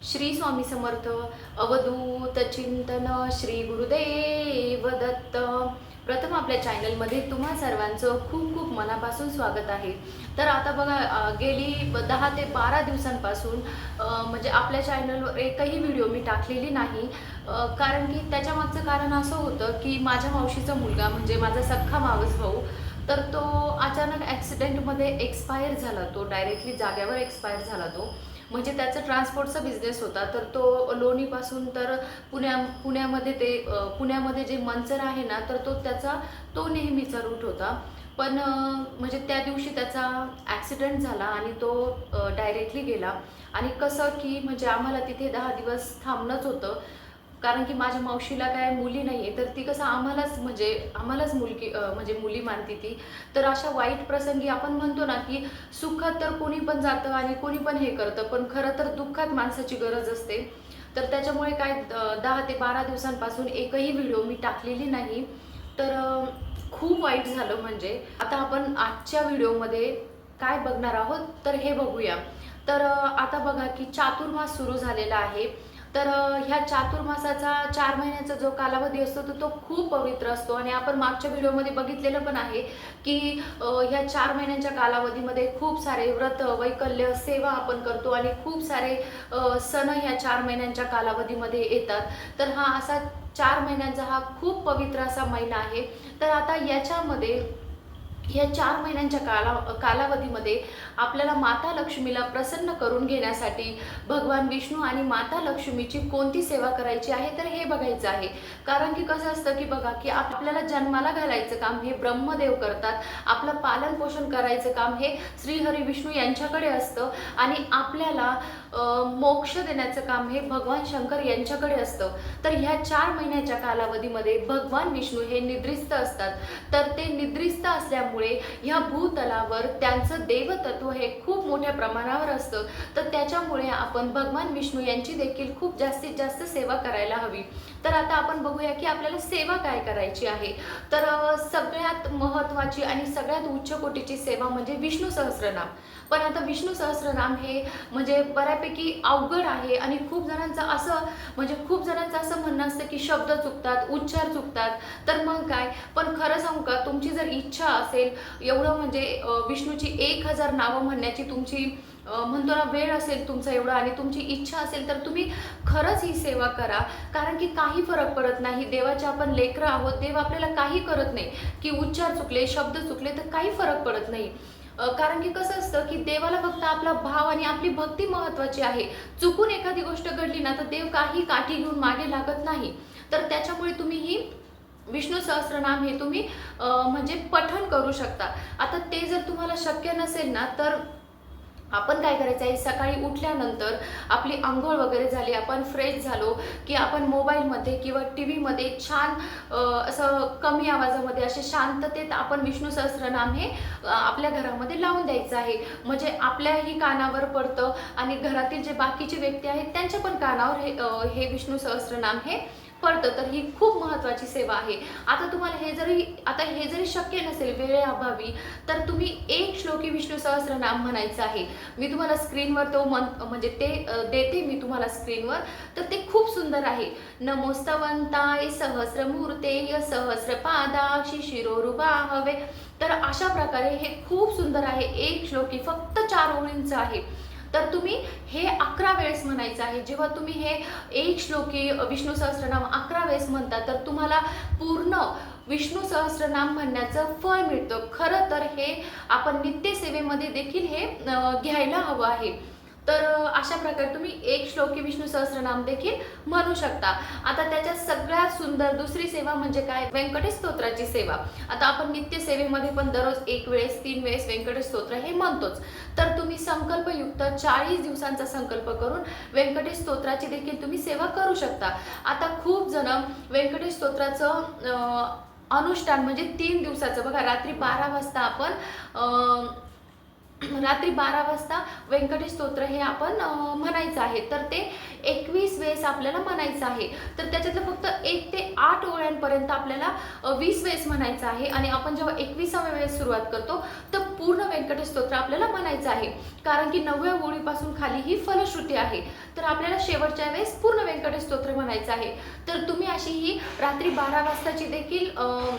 श्री स्वामी समर्थ अवधूत चिंतन श्री गुरुदेव दत्त. प्रथम आपल्या चॅनलमध्ये तुम्हा सर्वांचं खूप खूप मनापासून स्वागत आहे. तर आता बघा गेली दहा ते बारा दिवसांपासून म्हणजे आपल्या चॅनलवर एकही व्हिडिओ मी टाकलेली नाही. कारण की त्याच्यामागचं कारण असं होतं की माझ्या मावशीचा मुलगा म्हणजे माझा सख्खा मावस भाऊ तर तो अचानक ॲक्सिडेंटमध्ये एक्सपायर झाला तो डायरेक्टली जाग्यावर एक्सपायर झाला तो. म्हणजे त्याचा ट्रान्सपोर्टचा बिझनेस होता. तर तो लोणीपासून तर पुण्या पुण्यामध्ये ते पुण्यामध्ये जे मंचर आहे ना तर तो त्याचा तो नेहमीचा रूट होता. पण म्हणजे त्या दिवशी त्याचा ॲक्सिडेंट झाला आणि तो डायरेक्टली गेला. आणि कसं की म्हणजे आम्हाला तिथे दहा दिवस थांबणंच होतं. कारण की माझ्या मावशीला काय मुली नाही आहे तर ती कसं आम्हालाच म्हणजे आम्हालाच मुलगी म्हणजे मुली मानते ती. तर अशा वाईट प्रसंगी आपण म्हणतो ना की सुखात तर कोणी पण जातं आणि कोणी पण हे करतं पण खरं तर दुःखात माणसाची गरज असते. तर त्याच्यामुळे काय दहा ते बारा दिवसांपासून एकही व्हिडिओ मी टाकलेली नाही. तर खूप वाईट झालं म्हणजे. आता आपण आजच्या व्हिडिओमध्ये काय बघणार आहोत? तर हे बघूया. तर आता बघा की चातुर्मास सुरू झालेला आहे. तर ह्या चातुर्मासाचा चार महिन्याचा जो कालावधी असतो तो तो खूप पवित्र असतो. आणि आपण मागच्या व्हिडिओमध्ये बघितलेलं पण आहे की ह्या चार महिन्यांच्या कालावधीमध्ये खूप सारे व्रत वैकल्य सेवा आपण करतो आणि खूप सारे सण ह्या चार महिन्यांच्या कालावधीमध्ये येतात. तर हा असा चार महिन्यांचा हा खूप पवित्र असा महिना आहे. तर आता याच्यामध्ये या चार महिन्यांच्या काला कालावधीमध्ये आपल्याला माता लक्ष्मीला प्रसन्न करून घेण्यासाठी भगवान विष्णू आणि माता लक्ष्मीची कोणती सेवा करायची आहे तर हे बघायचं आहे. कारण की कसं असतं की बघा की आपल्याला जन्माला घालायचं काम हे ब्रह्मदेव करतात. आपलं पालन पोषण करायचं काम हे श्रीहरी विष्णू यांच्याकडे असतं. आणि आपल्याला मोक्ष देण्याचं काम हे भगवान शंकर यांच्याकडे असतं. तर ह्या चार महिन्याच्या कालावधीमध्ये भगवान विष्णू हे निद्रिस्त असतात. तर ते निद्रिस्त असल्यामुळे ह्या भूतलावर त्यांचं देवतत्व हे खूप मोठ्या प्रमाणावर असतं. तर त्याच्यामुळे आपण भगवान विष्णू यांची देखील खूप जास्तीत जास्त सेवा करायला हवी. तर आता आपण बघूया की आपल्याला सेवा काय करायची आहे. तर सगळ्यात महत्त्वाची आणि सगळ्यात उच्च कोटीची सेवा म्हणजे विष्णू सहस्रनाम. पण आता विष्णू सहस्रनाम हे म्हणजे बऱ्यापैकी अवघड आहे आणि खूप जणांचं असं म्हणजे खूप जणांचं असं म्हणणं असतं की शब्द चुकतात उच्चार चुकतात तर मग काय? पण खरं सांगू का? तुमची जर इच्छा असेल एवढं म्हणजे विष्णूची एक हजार नावं म्हणण्याची तुमची म्हणतो ना वेळ असेल तुमचा एवढा आणि तुमची इच्छा असेल तर तुम्ही खरंच ही सेवा करा. कारण की काही फरक पडत नाही. देवाचे आपण लेकरं आहोत देव आपल्याला काही करत नाही. की उच्चार चुकले शब्द चुकले तर काही फरक पडत नाही. कारण की कसं असतं की देवाला फक्त आपला भाव आणि आपली भक्ती महत्वाची आहे. चुकून एखादी गोष्ट घडली ना तर देव काही काठी घेऊन मागे लागत नाही. तर त्याच्यामुळे तुम्ही ही विष्णू सहस्रनाम हे तुम्ही म्हणजे पठण करू शकता. आता ते जर तुम्हाला शक्य नसेल ना तर आपण काय करायचं आहे? सकाळी उठल्यानंतर आपली आंघोळ वगैरे झाली आपण फ्रेश झालो की आपण मोबाईलमध्ये किंवा टी व्हीमध्ये छान असं कमी आवाजामध्ये असे शांततेत आपण विष्णू सहस्रनाम हे आपल्या घरामध्ये लावून द्यायचं आहे. म्हणजे आपल्याही कानावर पडतं आणि घरातील जे बाकीचे व्यक्ती आहेत त्यांच्या पण कानावर हे हे विष्णू सहस्रनाम हे पडतं तर ही खूप महत्त्वाची सेवा आहे. आता तुम्हाला हे जरी आता हे जरी शक्य नसेल वेळेअभावी तर तुम्ही एक श्लोकी विष्णू सहस्रनाम म्हणायचं आहे. मी तुम्हाला स्क्रीनवर तो मन म्हणजे ते देते मी तुम्हाला स्क्रीनवर तर ते खूप सुंदर आहे. नमोस्तवंताय सहस्रमूर्ते सहस्रपादाक्षी शिरोरुबा हवे तर अशा प्रकारे हे खूप सुंदर आहे. एक श्लोकी फक्त चार ओळींचं आहे. तर तुम्ही हे अकरा वेळेस म्हणायचं आहे. जेव्हा तुम्ही हे एक श्लोकी विष्णू सहस्रनाम अकरा वेळेस म्हणता तर तुम्हाला पूर्ण विष्णू सहस्रनाम म्हणण्याचं फळ मिळतं. खरं तर हे आपण नित्यसेवेमध्ये देखील हे घ्यायला हवं आहे. तर अशा प्रकारे तुम्ही एक श्लोकी विष्णू सहस्रनाम देखील म्हणू शकता. आता त्याच्यात सगळ्यात सुंदर दुसरी सेवा म्हणजे काय? व्यंकटेश स्तोत्राची सेवा. आता आपण नित्य सेवेमध्ये पण दररोज एक वेळेस तीन वेळेस व्यंकटेश स्तोत्र हे म्हणतोच. तर तुम्ही संकल्पयुक्त चाळीस दिवसांचा संकल्प करून व्यंकटेश स्तोत्राची देखील तुम्ही सेवा करू शकता. आता खूप जण व्यंकटेश स्तोत्राचं अनुष्ठान म्हणजे तीन दिवसाचं. बघा रात्री बारा वाजता आपण रात्री बारा वाजता व्यंकटेश स्तोत्र हे आपण म्हणायचं आहे. तर ते एकवीस वेळेस आपल्याला म्हणायचं आहे. तर त्याच्यातलं फक्त एक ते आठ ओळ्यांपर्यंत आपल्याला वीस वेळेस म्हणायचं आहे. आणि आपण जेव्हा एकविसाव्या वेळेस सुरुवात करतो तर पूर्ण व्यंकटेश स्तोत्र आपल्याला म्हणायचं आहे. कारण की नवव्या ओळीपासून खाली ही फलश्रुती आहे. तर आपल्याला शेवटच्या वेळेस पूर्ण व्यंकटेश स्तोत्र म्हणायचं आहे. तर तुम्ही अशी ही रात्री बारा वाजताची देखील अं,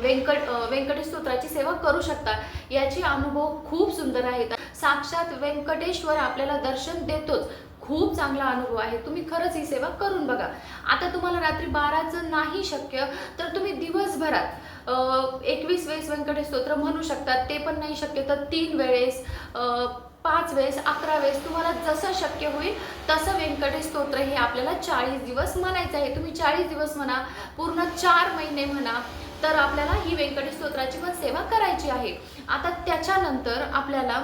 व्यंकट व्यंकटेश स्तोत्राची सेवा करू शकता. याचे अनुभव खूप सुंदर आहेत साक्षात व्यंकटेश्वर आपल्याला दर्शन देतोच. खूप चांगला अनुभव आहे. तुम्ही खरंच ही सेवा करून बघा. आता तुम्हाला रात्री बाराचं नाही शक्य तर तुम्ही दिवसभरात एकवीस वेळेस व्यंकटेश स्तोत्र म्हणू शकतात ते पण नाही शक्य तर तीन वेळेस पाच वेळेस अकरा वेळेस तुम्हाला जसं शक्य होईल तसं व्यंकटेश स्तोत्र हे आपल्याला चाळीस दिवस म्हणायचं आहे. तुम्ही चाळीस दिवस म्हणा पूर्ण चार महिने म्हणा तर आपल्याला ही व्यंकटेश स्तोत्राची पण सेवा करायची आहे. आता त्याच्यानंतर आपल्याला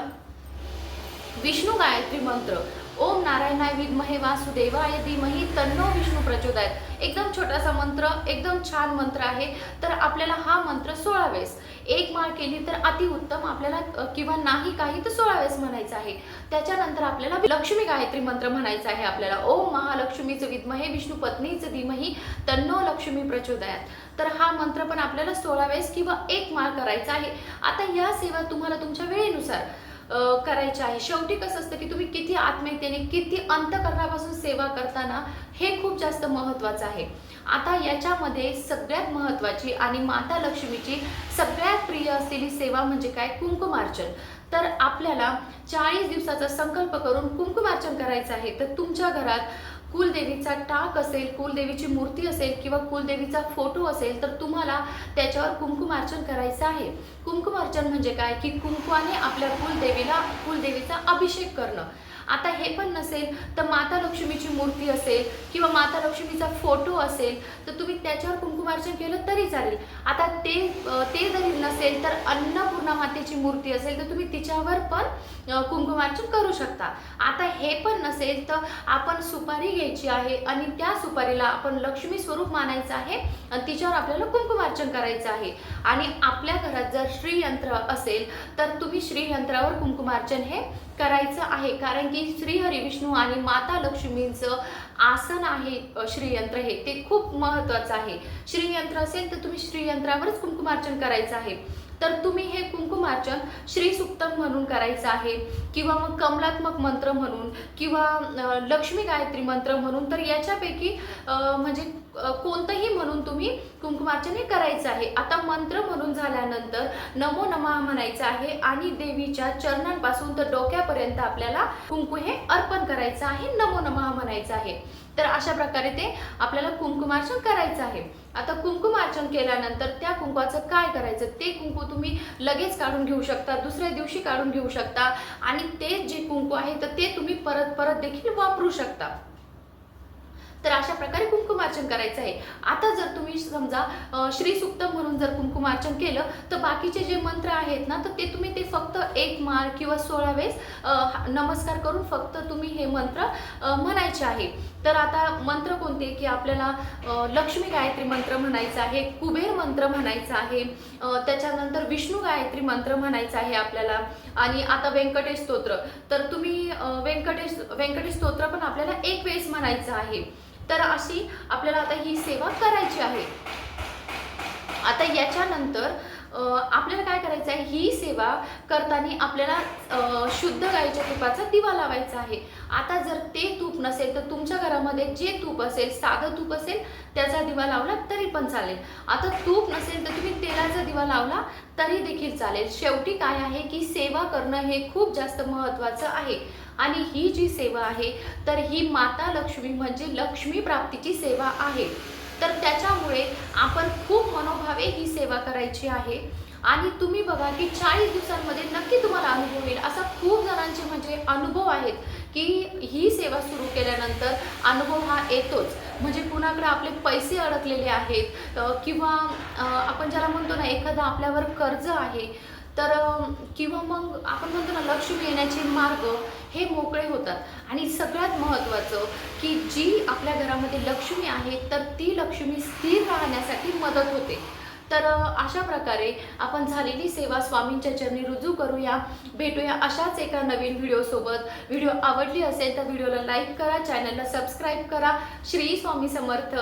विष्णू गायत्री मंत्र ओम नारायणाय विद्महे वासुदेवाय धीमही तन्नो विष्णू प्रचोदयात. एकदम छोटासा मंत्र एकदम छान मंत्र आहे. तर आपल्याला हा मंत्र सोळा वेळेस एक माळ केली तर अतिउत्तम आपल्याला किंवा नाही काही तर सोळा वेळेस म्हणायचं आहे. त्याच्यानंतर आपल्याला लक्ष्मी गायत्री मंत्र म्हणायचा आहे आपल्याला. ओम महालक्ष्मीचं विद्महे विष्णू पत्नीचं धीमही तन्नो लक्ष्मी प्रचोदयात. तर हा मंत्र पण आपल्याला सोळा वेळेस किंवा एक माळ करायचा आहे. आता या सेवा तुम्हाला तुमच्या वेळेनुसार करायचे आहे. शेवटी कसं असतं की तुम्ही किती आत्मीयतेने किती अंतकरणापासून सेवा करताना हे खूप जास्त महत्त्वाचं आहे. आता याच्यामध्ये सगळ्यात महत्त्वाची आणि माता लक्ष्मीची सगळ्यात प्रिय असलेली सेवा म्हणजे काय? कुंकुमार्चन. तर आपल्याला चाळीस दिवसाचा संकल्प करून कुंकुमार्चन करायचं आहे. तर तुमच्या घरात कुलदेवीचा टाक असेल कुलदेवीची मूर्ती असेल किंवा कुलदेवीचा फोटो असेल तर तुम्हाला त्याच्यावर कुंकुमार्चन करायचं आहे. कुंकुमार्चन म्हणजे काय? की कुंकवाने आपल्या कुलदेवीला कुलदेवीचा अभिषेक करणं. आता हे पण नसेल तर माता लक्ष्मीची मूर्ती असेल किंवा माता लक्ष्मीचा फोटो असेल तर तुम्ही त्याच्यावर कुंकुमार्चन केलं तरी चालेल. आता ते ते जरी नसेल तर अन्नपूर्णा मातेची मूर्ती असेल तर तुम्ही तिच्यावर पण कुंकुमार्चन करू शकता. आता हे पण नसेल तर आपण सुपारी घ्यायची आहे आणि त्या सुपारीला आपण लक्ष्मी स्वरूप मानायचं आहे आणि तिच्यावर आपल्याला कुंकुमार्चन करायचं आहे. आणि आपल्या घरात जर श्रीयंत्र असेल तर तुम्ही श्रीयंत्रावर कुंकुमार्चन हे करायचं आहे. कारण की श्रीहरी विष्णू आणि माता लक्ष्मींचं आसन आहे श्रीयंत्र हे. ते खूप महत्त्वाचं आहे. श्रीयंत्र असेल तर तुम्ही श्रीयंत्रावरच कुंकुमार्चन करायचं आहे. तर तुम्ही हे कुंकुमार्चन श्रीसुक्तम म्हणून करायचं आहे किंवा मग कमलात्मक मंत्र म्हणून किंवा लक्ष्मी गायत्री मंत्र म्हणून. तर याच्यापैकी म्हणजे कोणतंही म्हणून तुम्ही कुंकुमार्चन हे करायचं आहे. आता मंत्र म्हणून झाल्यानंतर नमो नमः म्हणायचं आहे आणि देवीच्या चरणांपासून तर डोक्यापर्यंत आपल्याला कुंकू हे अर्पण करायचं आहे नमो नमः म्हणायचं आहे. तर अशा प्रकारे ते आपल्याला कुंकुमार्चन करायचं आहे. आता कुंकुमार्चन केल्यानंतर त्या कुंकवाचं काय करायचं? ते कुंकू तुम्ही लगेच काढून घेऊ शकता दुसऱ्या दिवशी काढून घेऊ शकता आणि ते जे कुंकू आहे तर ते तुम्ही परत परत देखील वापरू शकता. तर अशा प्रकारे कुंकुमार्चन करायचं आहे. आता जर तुम्ही समजा अ, श्री सुक्त म्हणून जर कुंकुमार्चन केलं तर बाकीचे जे मंत्र आहेत ना तर ते तुम्ही ते फक्त एक मार किंवा सोळा वेळेस हा- नमस्कार करून फक्त तुम्ही हे मंत्र म्हणायचे आहे. तर आता मंत्र कोणते की आपल्याला लक्ष्मी गायत्री मंत्र म्हणायचं आहे कुबेर मंत्र म्हणायचं आहे त्याच्यानंतर विष्णू गायत्री मंत्र म्हणायचं आहे आपल्याला आणि आता व्यंकटेश स्तोत्र. तर तुम्ही व्यंकटेश व्यंकटेश स्तोत्र पण आपल्याला एक वेळेस म्हणायचं आहे. तर अशी आपल्याला आता ही सेवा करायची आहे. आता याच्यानंतर आपल्याला काय करायचं आहे? ही सेवा करताना आपल्याला शुद्ध गाईच्या तुपाचा दिवा लावायचा आहे. आता जर ते तूप नसेल तर तुमच्या घरामध्ये जे तूप असेल साधं तूप असेल त्याचा दिवा लावला तरी पण चालेल. आता तूप नसेल तर तुम्ही तेलाचा दिवा लावला तरी देखील चालेल. शेवटी काय आहे की सेवा करणं हे खूप जास्त महत्त्वाचं आहे. आणि ही जी सेवा आहे तर ही माता लक्ष्मी म्हणजे लक्ष्मी प्राप्तीची सेवा आहे. तर त्याच्यामुळे आपण खूप मनोभावे ही सेवा करायची आहे. आणि तुम्ही बघा की चाळीस दिवसांमध्ये नक्की तुम्हाला अनुभव येईल. असा खूप जणांचे म्हणजे अनुभव आहेत की ही सेवा सुरू केल्यानंतर अनुभव हा येतोच. म्हणजे कुणाकडे आपले पैसे अडकलेले आहेत किंवा आपण ज्याला म्हणतो ना एखादं आपल्यावर कर्ज आहे तर किंवा मग आपण म्हणतो ना लक्ष येण्याचे मार्ग हे मोकळे होतात. आणि सगळ्यात महत्त्वाचं की जी आपल्या घरामध्ये लक्ष्मी आहे तर ती लक्ष्मी स्थिर राहण्यासाठी मदत होते. तर अशा प्रकारे आपण झालेली सेवा स्वामींच्या चरणी रुजू करूया भेटूया अशाच एका नवीन व्हिडिओसोबत व्हिडिओ आवडली असेल तर व्हिडिओला लाईक करा चॅनलला सबस्क्राईब करा. श्री स्वामी समर्थ.